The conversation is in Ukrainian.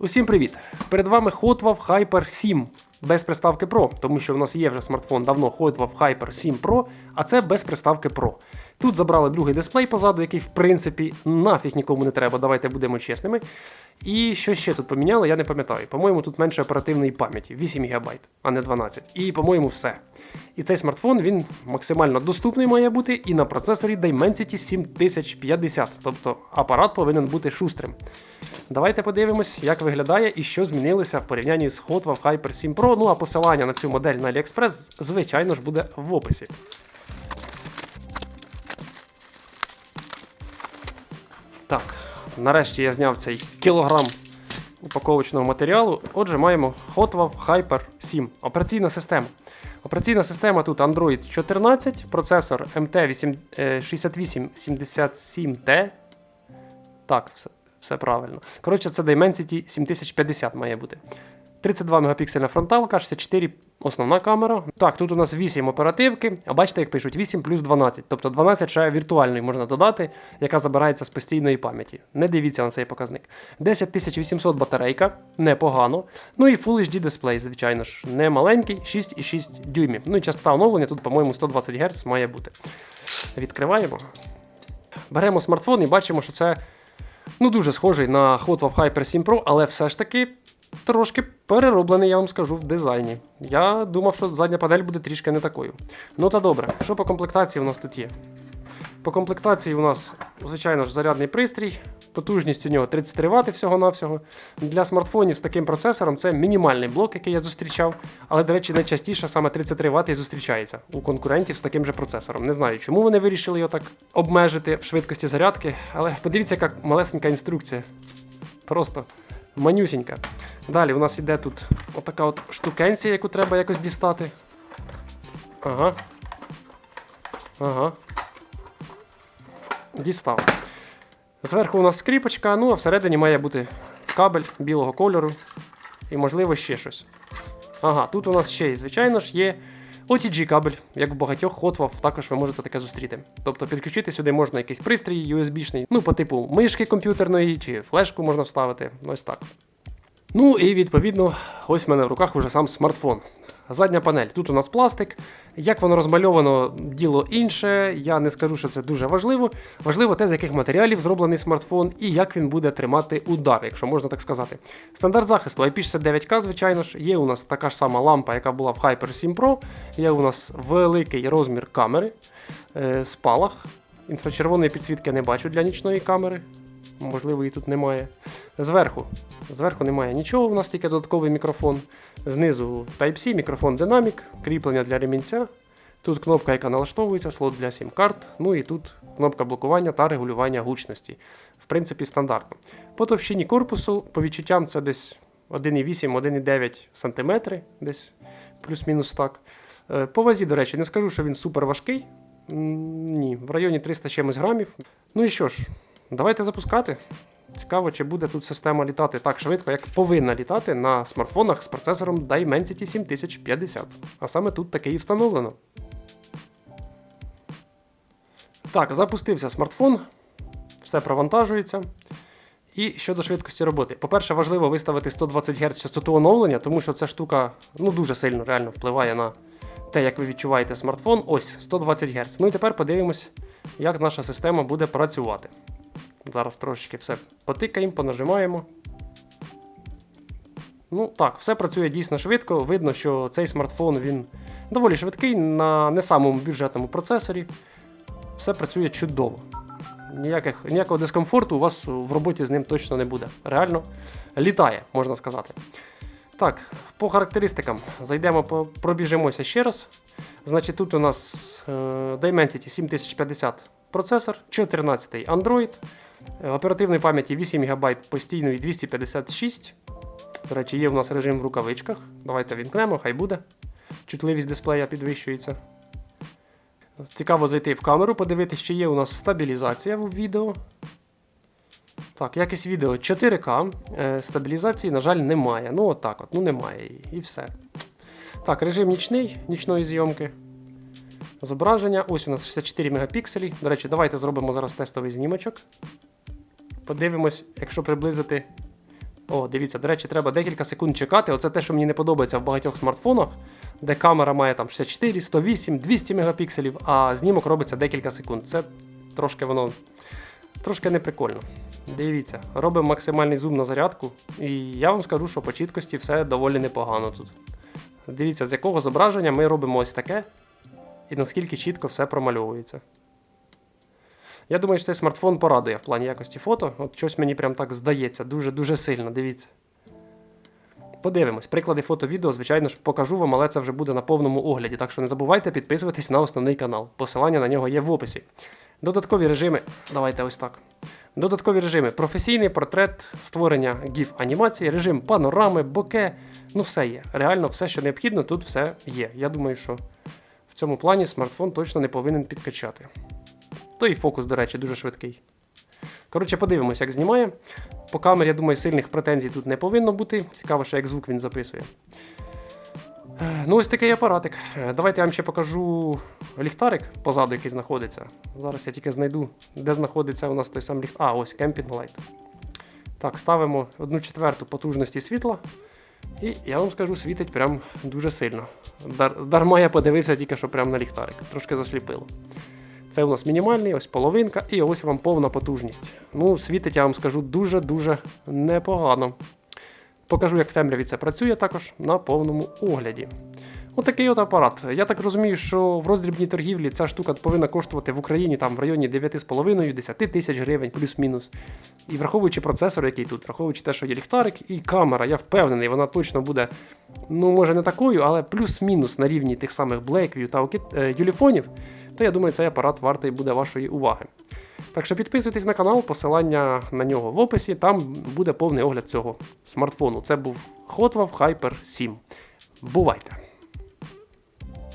Усім привіт! Перед вами Hotwav Hyper 7 без приставки Pro, тому що в нас є вже смартфон давно Hotwav Hyper 7 Pro, а це без приставки Pro. Тут забрали другий дисплей позаду, який в принципі нафіг нікому не треба, давайте будемо чесними. І що ще тут поміняли, я не пам'ятаю. По-моєму, тут менше оперативної пам'яті 8 ГБ, а не 12. І, по-моєму, все. І цей смартфон він максимально доступний має бути і на процесорі Dimensity 7050, тобто апарат повинен бути шустрим. Давайте подивимось, як виглядає і що змінилося в порівнянні з Hotwav Hyper 7 Pro. Ну а посилання на цю модель на AliExpress, звичайно ж, буде в описі. Так, нарешті я зняв цей кілограм упаковочного матеріалу. Отже, маємо Hotwav Hyper 7. Операційна система. Операційна система тут Android 14, процесор MT6877T. Так, все, все правильно. Коротше, це Dimensity 7050 має бути. 32 мегапіксельна фронталка, 64 основна камера. Так, тут у нас 8 оперативки, а бачите, як пишуть 8 плюс 12. Тобто 12 ще віртуальної можна додати, яка забирається з постійної пам'яті. Не дивіться на цей показник. 10800 батарейка, непогано. Ну і Full HD дисплей, звичайно ж, не маленький, 6,6 дюймів. Ну і частота оновлення тут, по-моєму, 120 Гц має бути. Відкриваємо. Беремо смартфон і бачимо, що це ну, дуже схожий на Hotwav Hyper 7 Pro, але все ж таки трошки перероблений, я вам скажу, в дизайні. Я думав, що задня панель буде трішки не такою. Ну та добре, що по комплектації у нас тут є? По комплектації у нас, звичайно ж, зарядний пристрій, потужність у нього 33 Вт всього-навсього. Для смартфонів з таким процесором це мінімальний блок, який я зустрічав. Але, до речі, найчастіше саме 33 Вт і зустрічається у конкурентів з таким же процесором. Не знаю, чому вони вирішили його так обмежити в швидкості зарядки, але подивіться, яка малесенька інструкція. Просто манюсінька. Далі у нас іде тут отака от штукенція, яку треба якось дістати. Ага. Ага. Дістав. Зверху у нас скріпочка, ну а всередині має бути кабель білого кольору і, можливо, ще щось. Ага, тут у нас ще, й, звичайно ж, є OTG кабель, як в багатьох Hotwav, також ви можете таке зустріти. Тобто підключити сюди можна якийсь пристрій USB-шний, ну, по типу мишки комп'ютерної чи флешку можна вставити. Ось так. Ну і відповідно, ось в мене в руках уже сам смартфон. Задня панель. Тут у нас пластик. Як воно розмальовано, діло інше. Я не скажу, що це дуже важливо. Важливо те, з яких матеріалів зроблений смартфон і як він буде тримати удар, якщо можна так сказати. Стандарт захисту IP69K, звичайно ж, є у нас така ж сама лампа, яка була в Hyper 7 Pro. Є у нас великий розмір камери, е, спалах. Інфрачервоної підсвітки не бачу для нічної камери. Можливо, її тут немає. Зверху. Зверху немає нічого, у нас тільки додатковий мікрофон. Знизу Type-C, мікрофон динамік, кріплення для ремінця. Тут кнопка, яка налаштовується, слот для сім-карт. Ну і тут кнопка блокування та регулювання гучності. В принципі, стандартно. По товщині корпусу, по відчуттям, це десь 1,8-1,9 см, десь плюс-мінус так. Е, По вазі, до речі, не скажу, що він супер важкий. Ні, в районі 300 чимось грамів. Ну і що ж, давайте запускати. Цікаво, чи буде тут система літати так швидко, як повинна літати на смартфонах з процесором Dimensity 7050. А саме тут таке і встановлено. Так, запустився смартфон, все провантажується. І щодо швидкості роботи. По-перше, важливо виставити 120 Гц частоту оновлення, тому що ця штука ну, дуже сильно реально впливає на те, як ви відчуваєте смартфон. Ось 120 Гц. Ну і тепер подивимось, як наша система буде працювати. Зараз трошечки все потикаємо, понажимаємо. Ну так, все працює дійсно швидко. Видно, що цей смартфон він доволі швидкий на не самому бюджетному процесорі. Все працює чудово. Ніяких, ніякого дискомфорту у вас в роботі з ним точно не буде. Реально літає, можна сказати. Так, по характеристикам зайдемо, пробіжимося ще раз. Значить, тут у нас е, Dimensity 7050 процесор, 14 Android, оперативної пам'яті 8 ГБ постійної 256. До речі, є у нас режим в рукавичках. Давайте вімкнемо, хай буде. Чутливість дисплея підвищується. Цікаво зайти в камеру, подивитися, чи є у нас стабілізація в відео. Так, якість відео 4К. Е, стабілізації, на жаль, немає. Ну, отак от, ну немає її. І все. Так, режим нічний, нічної зйомки. Зображення. Ось у нас 64 мегапікселі. До речі, давайте зробимо зараз тестовий знімочок. Подивимось, якщо приблизити О, дивіться, до речі, треба декілька секунд чекати. Оце те, що мені не подобається в багатьох смартфонах, де камера має там 64, 108, 200 мегапікселів, а знімок робиться декілька секунд. Це трошки воно трошки неприкольно. Дивіться, робимо максимальний зум на зарядку, і я вам скажу, що по чіткості все доволі непогано тут. Дивіться, з якого зображення ми робимо ось таке, і наскільки чітко все промальовується. Я думаю, що цей смартфон порадує в плані якості фото. От щось мені прям так здається, дуже-дуже сильно, дивіться. Подивимось, приклади фото-відео, звичайно ж, покажу вам, але це вже буде на повному огляді. Так що не забувайте підписуватись на основний канал. Посилання на нього є в описі. Додаткові режими. Давайте ось так. Додаткові режими: професійний портрет, створення GIF анімації, режим панорами, боке. Ну, все є. Реально, все, що необхідно, тут все є. Я думаю, що в цьому плані смартфон точно не повинен підкачати. То і фокус, до речі, дуже швидкий. Коротше, подивимось, як знімає. По камері, я думаю, сильних претензій тут не повинно бути. Цікаво, що як звук він записує. Е, Ну, ось такий апаратик. Е, Давайте я вам ще покажу ліхтарик позаду, який знаходиться. Зараз я тільки знайду, де знаходиться у нас той самий ліхтарик. А, ось Camping Light. Так, ставимо одну четверту потужності світла. І я вам скажу, світить прям дуже сильно. Дар, дарма я подивився тільки що прямо на ліхтарик. Трошки засліпило. Це у нас мінімальний, ось половинка, і ось вам повна потужність. Ну, світить, я вам скажу, дуже-дуже непогано. Покажу, як в темряві це працює також на повному огляді. Отакий от апарат. Я так розумію, що в роздрібній торгівлі ця штука повинна коштувати в Україні там в районі 9,5-10 тисяч гривень, плюс-мінус. І враховуючи процесор, який тут, враховуючи те, що є ліхтарик і камера, я впевнений, вона точно буде, ну може не такою, але плюс-мінус на рівні тих самих Blackview та Oki- е, юліфонів, то я думаю, цей апарат вартий буде вашої уваги. Так що підписуйтесь на канал, посилання на нього в описі, там буде повний огляд цього смартфону. Це був Hotwav Hyper 7. Бувайте!